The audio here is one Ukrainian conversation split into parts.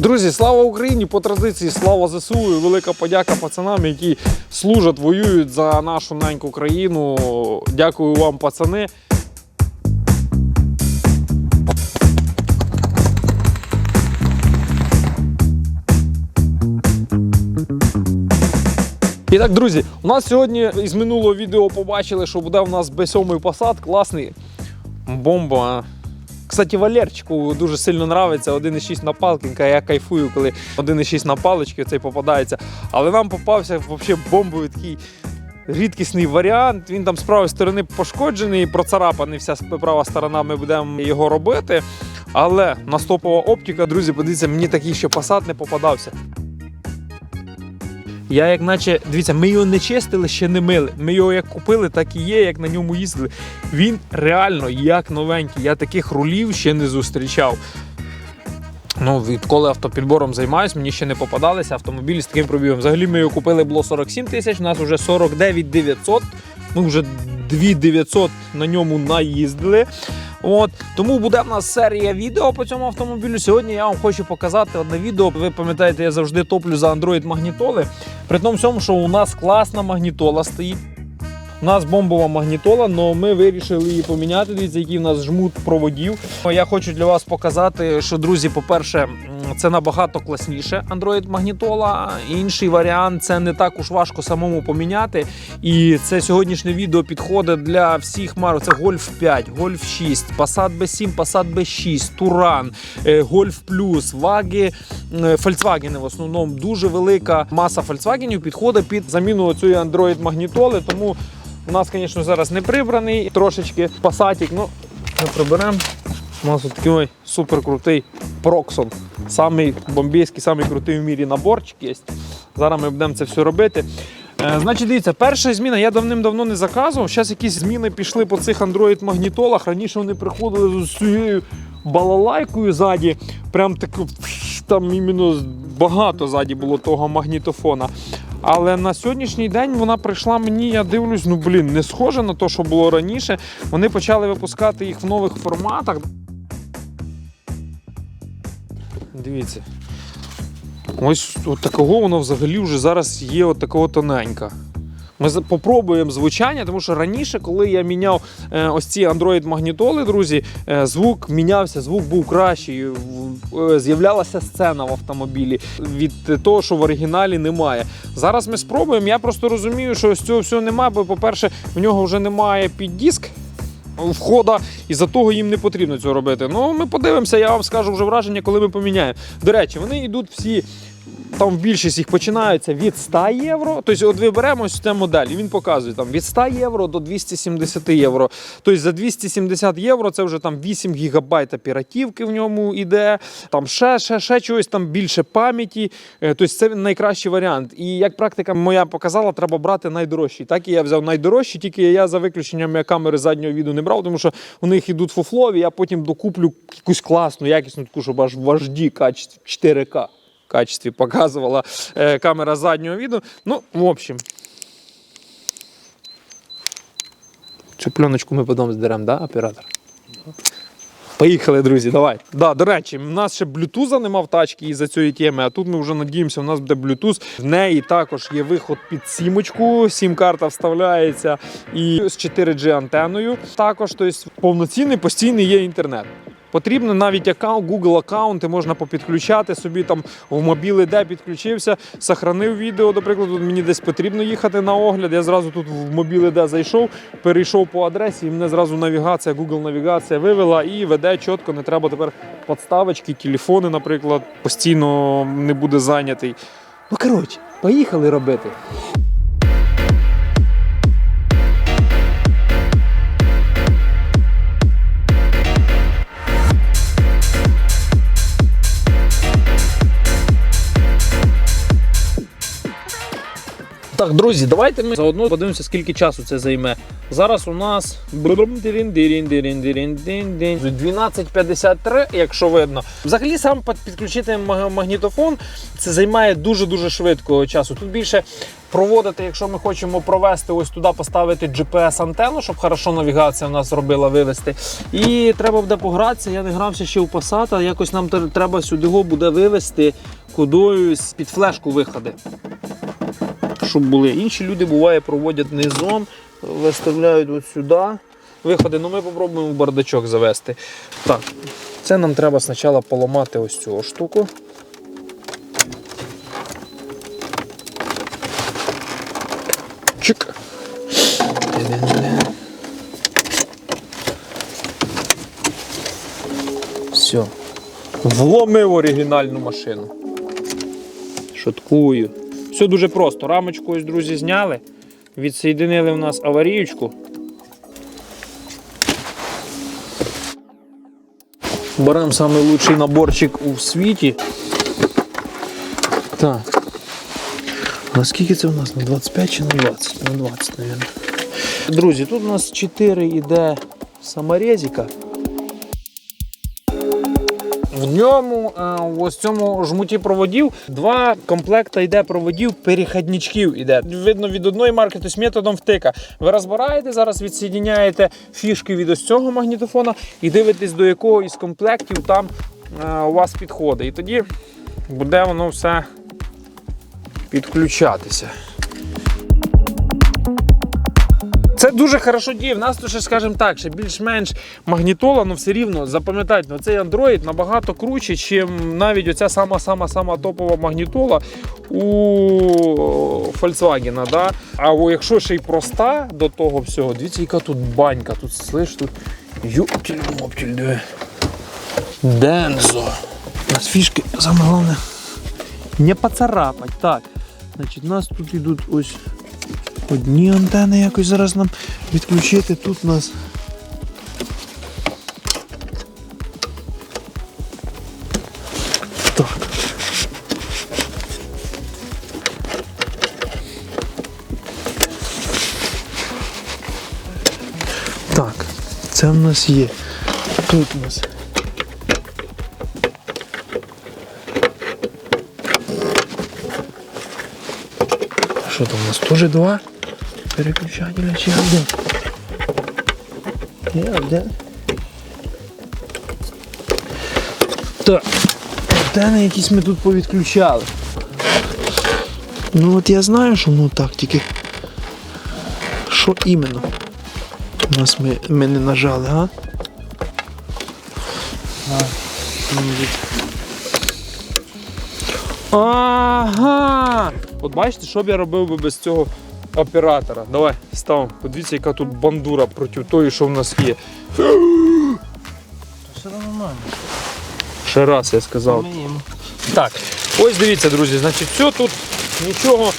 Друзі, слава Україні! По традиції слава ЗСУ і велика подяка пацанам, які служать, воюють за нашу неньку країну. Дякую вам, пацани. І так, друзі, у нас сьогодні із минулого відео побачили, що буде у нас Б7 посад. Класний. Бомба. Кстати, Валерчику дуже сильно нравиться 1,6 на палкінка. Я кайфую, коли 1,6 на палички цей попадається. Але нам попався взагалі бомбовий такий рідкісний варіант. Він там з правої сторони пошкоджений, процарапаний вся права сторона. Ми будемо його робити. Але настопова оптика, друзі, подивіться, мені такий ще посад не попадався. Я як наче, дивіться, ми його не чистили, ще не мили. Ми його як купили, так і є, як на ньому їздили. Він реально як новенький. Я таких рулів ще не зустрічав. Ну, відколи автопідбором займаюсь, мені ще не попадалися автомобілі з таким пробігом. Взагалі ми його купили було 47 тисяч, у нас вже 49 900. Ми вже 2 900 на ньому наїздили. От тому буде в нас серія відео по цьому автомобілю. Сьогодні я вам хочу показати одне відео. Ви пам'ятаєте, я завжди топлю за Android магнітоли. При тому всьому, що у нас класна магнітола стоїть. У нас бомбова магнітола, але ми вирішили її поміняти. Дивіться, який в нас жмут проводів. Я хочу для вас показати, що друзі, по-перше, це набагато класніше Android магнітола. Інший варіант це не так уж важко самому поміняти. І це сьогоднішнє відео підходить для всіх марок. Це Golf 5, Golf 6, Passat B7, Passat B6, Туран, е, Golf Plus, Ваги, Volkswagen в основному дуже велика маса Volkswagen підходить під заміну цієї Android магнітоли. Тому у нас, звісно, зараз не прибраний трошечки пасатик. Ну, приберемо. У нас такий ой, супер крутий Проксон. Самий бомбійський, самий крутий в мірі наборчик є. Зараз ми будемо це все робити. Е, значить, дивіться, перша зміна я давним-давно не заказував. Зараз якісь зміни пішли по цих Android магнітолах. Раніше вони приходили з цією балалайкою ззаді. Прям так там іменно багато ззаді було того магнітофона. Але на сьогоднішній день вона прийшла мені, я дивлюсь, ну блін, не схоже на те, що було раніше. Вони почали випускати їх в нових форматах. Дивіться. Ось от такого воно взагалі вже зараз є от такого тоненька. Ми попробуємо звучання, тому що раніше, коли я міняв е, ось ці Android магнітоли, друзі, е, звук мінявся, звук був кращий. е, З'являлася сцена в автомобілі від того, що в оригіналі немає. Зараз ми спробуємо. Я просто розумію, що ось цього всього немає, бо, по-перше, в нього вже немає піддіск. Входа, і за того їм не потрібно цього робити. Ну, ми подивимося, я вам скажу вже враження, коли ми поміняємо. До речі, вони йдуть всі. Там більшість їх починаються від 100 євро. Тобто, от виберемо ось цю модель, і він показує там від 100 євро до 270 євро. Тобто за 270 євро це вже там 8 гігабайт оперативки в ньому іде, там ще, ще, ще чогось там більше пам'яті. Е, Тобто це найкращий варіант. І як практика моя показала, треба брати найдорожчий. Так і я взяв найдорожчий, тільки я за виключенням камери заднього віду не брав, тому що у них йдуть фуфлові, я потім докуплю якусь класну, якісну таку, щоб аж в HD качестві 4К качестві показувала е, камера заднього віду. Ну, в общем. Цю пленочку ми потім здеремо, да, оператор? Поїхали, друзі, давай. Да, до речі, в нас ще блютуза нема в тачці із-за цієї теми, а тут ми вже надіємося, в нас буде блютуз. В неї також є виход під сімочку, сім-карта вставляється і з 4G антеною. Також, тобто повноцінний постійний є інтернет. Потрібно навіть аккаунт, Google аккаунти можна попідключати собі там в мобіли, де підключився, сохранив відео. До прикладу, мені десь потрібно їхати на огляд. Я зразу тут в мобіли, де зайшов, перейшов по адресі, і мене зразу навігація, Google навігація вивела і веде чітко. Не треба тепер подставочки, телефони, наприклад, постійно не буде зайнятий. Ну коротше, поїхали робити. Так, друзі, давайте ми заодно подивимося, скільки часу це займе. Зараз у нас 12.53, якщо видно. Взагалі сам підключити магнітофон це займає дуже-дуже швидко часу. Тут більше проводити, якщо ми хочемо провести ось туди, поставити GPS-антенну, щоб хорошо навігація в нас зробила вивести. І треба буде погратися. Я не грався ще у Passat, якось нам треба сюди його буде вивести кудись під флешку виходи щоб були. Інші люди буває проводять низом, виставляють от сюди виходи. Ну ми спробуємо в бардачок завести. Так, це нам треба спочатку поламати ось цю штуку. Чик. Все. Вломив оригінальну машину. Шуткую. Все дуже просто. Рамочку ось, друзі, зняли. Відсоєдинили в нас аваріючку. Беремо найкращий наборчик у світі. Так. На скільки це у нас? На 25 чи на 20? На 20, мабуть. Друзі, тут у нас 4 іде саморезика. В ньому е, ось цьому жмуті проводів два комплекти йде проводів перехідничків. Іде. Видно від одної марки, тобто методом втика. Ви розбираєте, зараз відсоєдняєте фішки від ось цього магнітофона і дивитесь, до якого із комплектів там е, у вас підходить. І тоді буде воно все підключатися. Це дуже хорошо діє. В нас ще, скажімо так, ще більш-менш магнітола, але все рівно запам'ятайте, ну, цей Android набагато круче, ніж навіть оця сама-сама-сама топова магнітола у Volkswagen. Да? А якщо ще й проста до того всього, дивіться, яка тут банька, тут слиш, тут юптіль моптіль. Дензо. Нас фішки, саме головне, не поцарапать. Так, значить, у нас тут йдуть ось одні антени якось зараз нам відключити. Тут у нас. Так. Так, це в нас є. Тут у нас. Що там у нас теж два переключателя чи? Є один. Так, антени якісь ми тут повідключали. Ну от я знаю, що воно так, тільки що іменно? У нас ми, ми не нажали, а? Ага! От бачите, що б я робив би без цього оператора. Давай, ставимо. Подивіться, яка тут бандура проти тої, що в нас є. Все нормально. Ще раз я сказав. Так, ось дивіться, друзі, значить, все тут нічого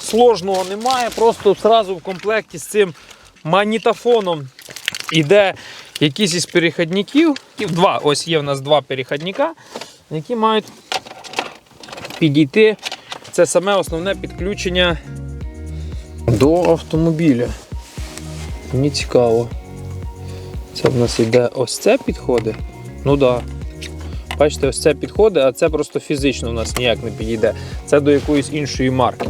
сложного немає. Просто одразу в комплекті з цим магнітофоном іде якийсь із перехідників. Два, ось є в нас два перехідника, які мають підійти. Це саме основне підключення до автомобіля. Мені цікаво. Це в нас іде ось це підходить. Ну так. Да. Бачите, ось це підходить, а це просто фізично у нас ніяк не підійде. Це до якоїсь іншої марки.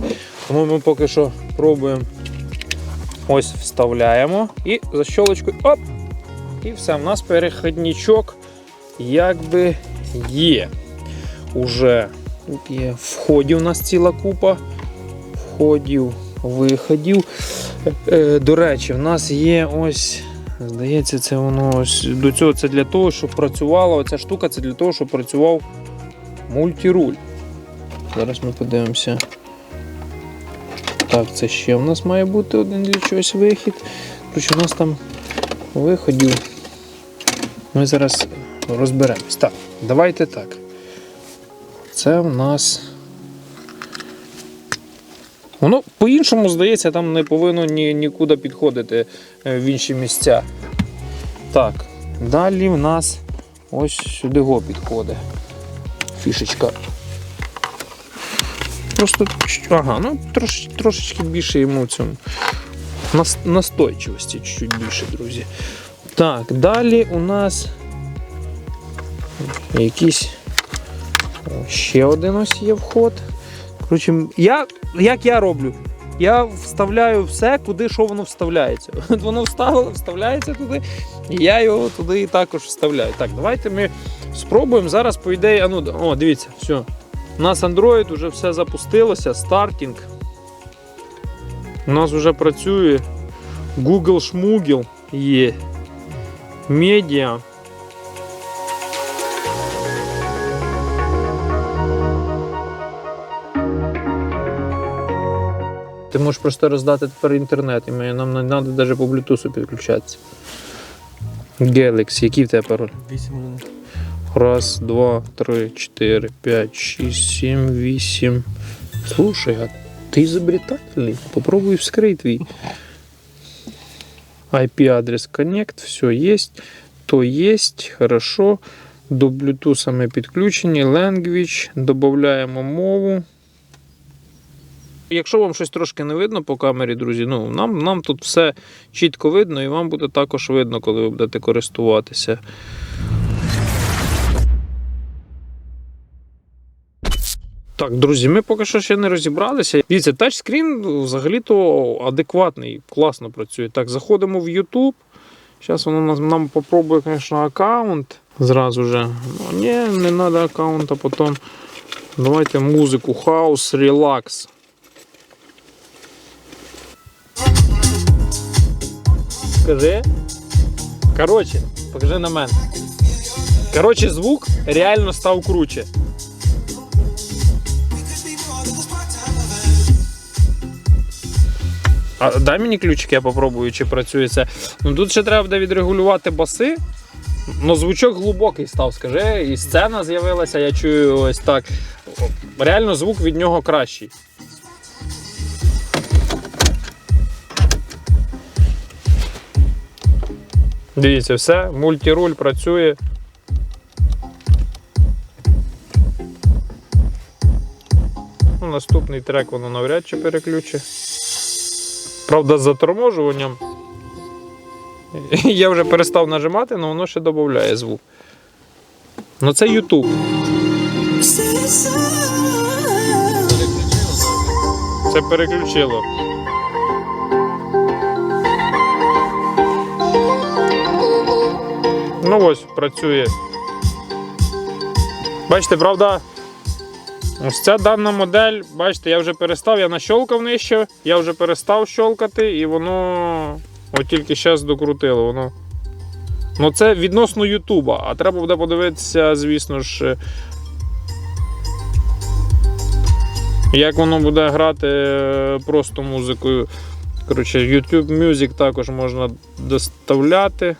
Тому ми поки що пробуємо ось вставляємо і за щолочкою оп! І все, в нас переходничок якби є. Уже тут є входів у нас ціла купа. Входів, виходів. Е, До речі, в нас є ось Здається, це воно ось до цього це для того, щоб працювала оця штука, це для того, щоб працював мультируль. Зараз ми подивимося. Так, це ще в нас має бути один для чогось вихід. Короче, у нас там виходів. Ми зараз розберемось. Так, давайте так. Це в нас. Воно по-іншому, здається, там не повинно ні, нікуди підходити е, в інші місця. Так, далі в нас ось сюди го підходить. Фішечка. просто ага, ну трош, трошечки більше йому цьому. Настойчивості чуть-чуть більше, друзі. Так, далі у нас якийсь ще один ось є вход. Коротше, я, як я роблю? Я вставляю все, куди що воно вставляється. От воно вставило, вставляється туди, і я його туди і також вставляю. Так, давайте ми спробуємо зараз, по ідеї. А ну, о, дивіться, все. У нас Android вже все запустилося, стартінг. У нас вже працює Google Шмугел є. Медіа. Ти можеш просто роздати тепер інтернет, і ми- нам не треба навіть по Bluetooth підключатися. Galaxy, який в тебе пароль? 8 Раз, два, три, четыре, пять, шесть, семь, вісім. Слушай, а ты изобретательный. Попробуй вскрыть твій. IP-адрес Connect, все есть. То есть, хорошо. До Bluetooth ми підключені. Language, додаємо мову. Якщо вам щось трошки не видно по камері, друзі, ну нам, нам тут все чітко видно, і вам буде також видно, коли ви будете користуватися. Так, друзі, ми поки що ще не розібралися. Дивіться, тачскрін взагалі-то адекватний, класно працює. Так, заходимо в YouTube. Зараз воно нас, нам попробує, звісно, аккаунт зразу же. Ну, ні, не треба аккаунт, а потім давайте музику House Relax. Скажи. Коротше, покажи на мене. Коротше, звук реально став круче. А дай мені ключик, я попробую, чи працює це. Ну тут ще треба буде відрегулювати баси. Ну, звучок глибокий став, скажи, і сцена з'явилася, я чую ось так. Реально звук від нього кращий. Дивіться, все, мультируль працює. Ну, наступний трек воно навряд чи переключить. Правда, з заторможуванням. Я вже перестав нажимати, але воно ще додає звук. Ну це YouTube. Це переключило. Ну ось, працює. Бачите, правда, ось ця дана модель, бачите, я вже перестав, я нащолкав нижче, я вже перестав щолкати, і воно от тільки зараз докрутило. Воно. Ну це відносно Ютуба, а треба буде подивитися, звісно ж. Як воно буде грати е, просто музикою. Коротше, YouTube Music також можна доставляти.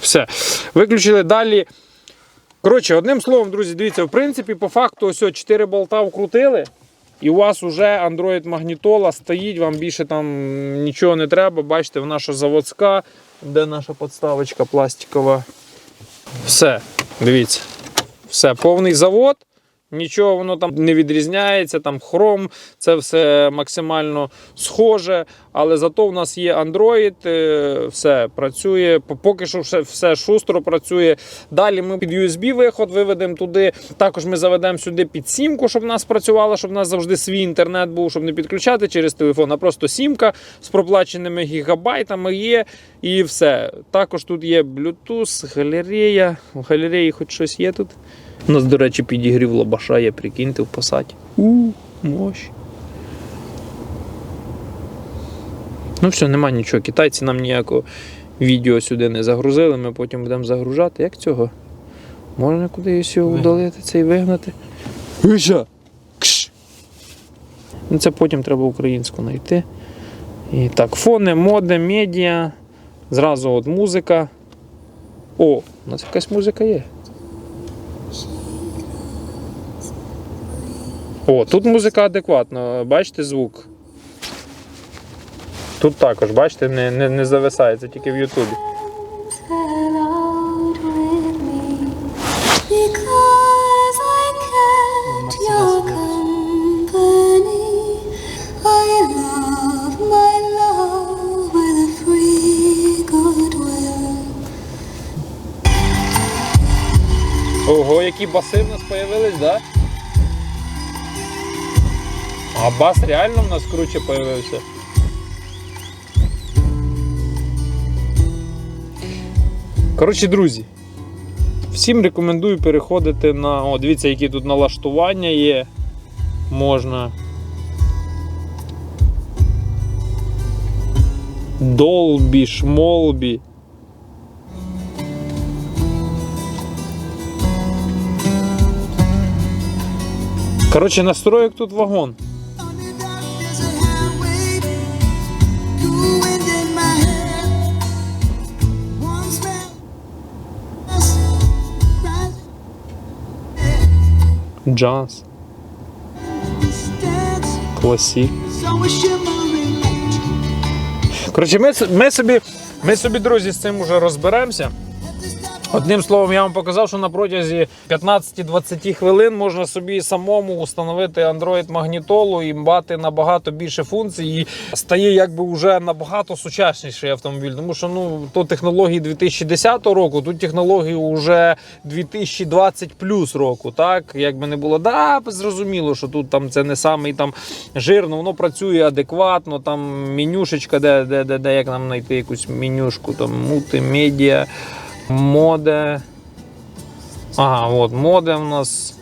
Все. Виключили далі. Коротше, одним словом, друзі, дивіться, в принципі, по факту, ось 4 болта вкрутили. І у вас вже Android магнітола стоїть, вам більше там нічого не треба. Бачите, вона що заводська, де наша подставочка пластикова. Все, дивіться. Все, повний завод. Нічого воно там не відрізняється, там хром, це все максимально схоже. Але зато в нас є Android, е, все працює. Поки що все, все шустро працює. Далі ми під USB-виход виведемо туди. Також ми заведемо сюди під сімку, щоб в нас працювала, щоб в нас завжди свій інтернет був, щоб не підключати через телефон, а просто сімка з проплаченими гігабайтами є. І все. Також тут є Bluetooth, галерея. В галереї хоч щось є тут. У нас, до речі, підігрів лобаша є, прикиньте, в посаді. У, мощ. Ну все, нема нічого. Китайці нам ніякого відео сюди не загрузили, ми потім будемо загружати. Як цього? Можна кудись його удалити це і вигнати? Кш! Ну, це потім треба українську знайти. І так, фони, моди, медіа. Зразу от музика. О, у нас якась музика є. О, тут музика адекватна, бачите звук. Тут також, бачите, не не, не зависає, це тільки в Ютубі. Ого, які баси в нас з'явились, так? Да? А бас реально в нас круче появився. Коротше, друзі, всім рекомендую переходити на. О, дивіться, які тут налаштування є. Можна. Долбі, шмолбі. Коротше, настроєк тут вагон. Джаз, класік. Коротше, ми, ми, собі, ми собі, друзі, з цим уже розберемося. Одним словом, я вам показав, що на протязі 15-20 хвилин можна собі самому установити Android магнітолу і мати набагато більше функцій. І стає якби вже набагато сучасніший автомобіль. Тому що ну то технології 2010 року, тут технології вже 2020 плюс року. Так, якби не було, да, зрозуміло, що тут там це не самий там жирно, воно працює адекватно. Там менюшечка, де, де, де, де як нам знайти якусь менюшку, там мультимедіа. Моде. Ага, от моде в нас.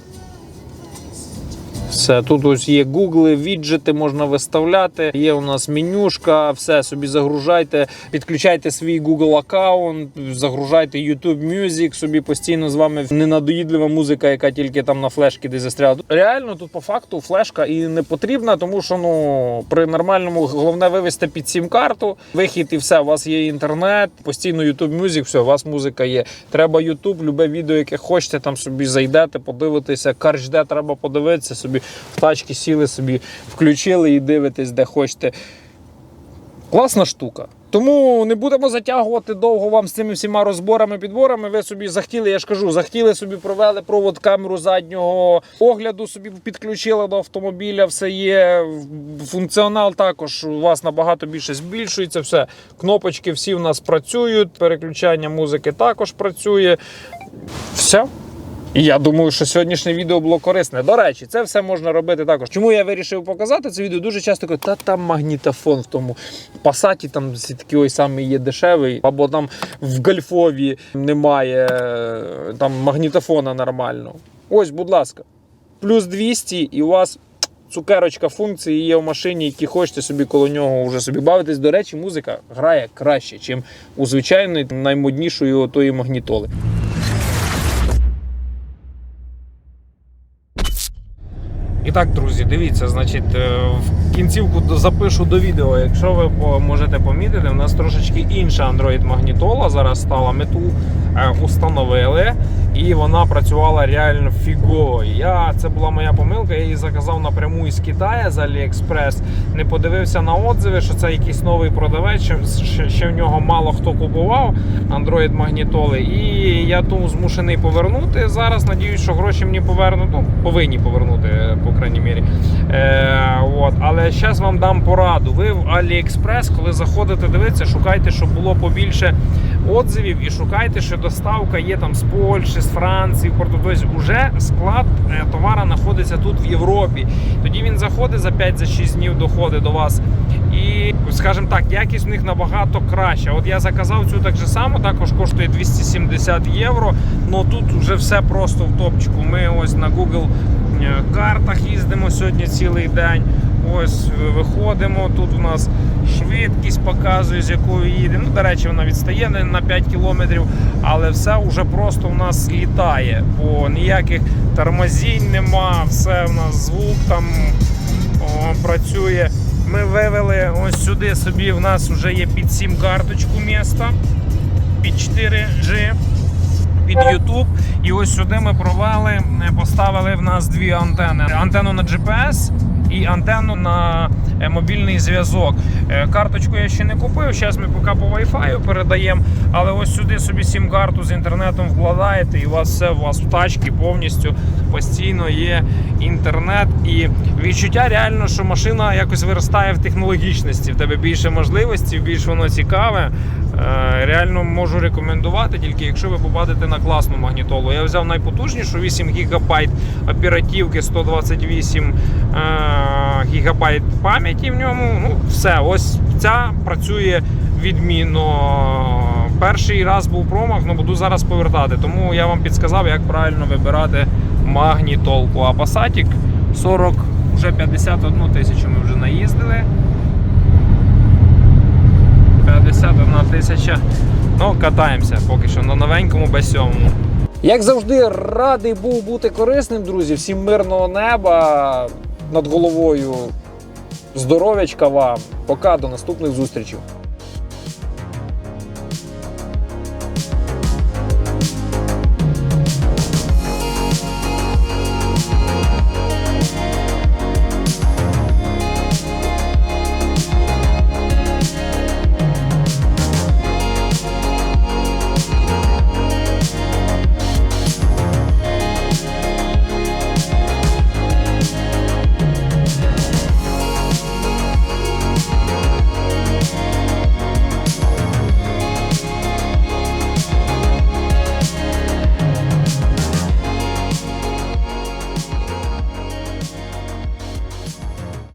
Все, тут ось є гугли, віджити можна виставляти. Є у нас менюшка, все собі загружайте, підключайте свій Google аккаунт, загружайте YouTube Music, собі постійно з вами ненадоїдлива музика, яка тільки там на флешки десь застряла. Реально тут по факту флешка і не потрібна, тому що ну при нормальному головне вивести під сім карту, вихід і все. У вас є інтернет, постійно YouTube Music, все, у вас музика є. Треба YouTube, любе відео, яке хочете, там собі зайдете, подивитися. Карч де треба подивитися, собі в тачки сіли, собі включили і дивитесь, де хочете. Класна штука. Тому не будемо затягувати довго вам з цими всіма розборами, підборами. Ви собі захотіли, я ж кажу, захотіли собі провели провод камеру заднього огляду, собі підключили до автомобіля, все є. Функціонал також у вас набагато більше збільшується. Все, кнопочки всі в нас працюють, переключання музики також працює. Все. І я думаю, що сьогоднішнє відео було корисне. До речі, це все можна робити також. Чому я вирішив показати це відео? Дуже часто кажуть, та там магнітофон в тому пасаті, там такий ой самий є дешевий, або там в гольфові немає е, там магнітофона нормально. Ось, будь ласка, плюс 200 і у вас. Цукерочка функції є в машині, які хочете собі коло нього вже собі бавитись. До речі, музика грає краще, ніж у звичайної наймоднішої отої магнітоли. І так, друзі, дивіться, значить, е, в кінцівку запишу до відео. Якщо ви можете помітити, в нас трошечки інша Android магнітола зараз стала. Ми ту е, установили, і вона працювала реально фігово. Я це була моя помилка. Я її заказав напряму із Китаю з AliExpress. Не подивився на отзиви, що це якийсь новий продавець. ще, ще в нього мало хто купував Android магнітоли. І я ту змушений повернути. Зараз надіюсь, що гроші мені повернуть. Ну, повинні повернути, е, крайній мірі. Е, от. Але зараз вам дам пораду. Ви в AliExpress, коли заходите, дивитися, шукайте, щоб було побільше отзивів і шукайте, що доставка є там з Польщі, з Франції. Тобто вже склад е, товара знаходиться тут в Європі. Тоді він заходить за 5-6 днів, доходить до вас. І, скажімо так, якість в них набагато краща. От я заказав цю так же само, також коштує 270 євро. Ну тут вже все просто в топчику. Ми ось на Google картах їздимо сьогодні цілий день. Ось е, виходимо. Тут у нас швидкість показує, з якою їдемо. Ну, до речі, вона відстає на 5 кілометрів, але все вже просто у нас літає. Бо ніяких тормозінь нема, все у нас звук там о, працює. Ми вивели ось сюди собі. В нас вже є під 7 карточку міста, під 4G. Під YouTube, і ось сюди ми провели, е, поставили в нас дві антени: антенну на GPS і антенну на е, мобільний зв'язок. Е, Карточку я ще не купив. Зараз ми поки по Wi-Fi передаємо. Але ось сюди собі сім-карту з інтернетом вкладаєте, і у вас все у вас в тачці повністю постійно є інтернет. І відчуття реально, що машина якось виростає в технологічності. В тебе більше можливостей, більш воно цікаве. Е, Реально можу рекомендувати, тільки якщо ви попадете на класну магнітолу. Я взяв найпотужнішу 8 ГБ оперативки, 128 ГБ пам'яті в ньому. Ну, все, ось ця працює відмінно. Перший раз був промах, ну буду зараз повертати. Тому я вам підсказав, як правильно вибирати магнітолку. А Passat 40, вже 51 тисячу ми вже наїздили. 51 тисяча. Ну, катаємося поки що на новенькому B7. Як завжди, радий був бути корисним, друзі. Всім мирного неба над головою. Здоров'ячка вам. Пока до наступних зустрічей.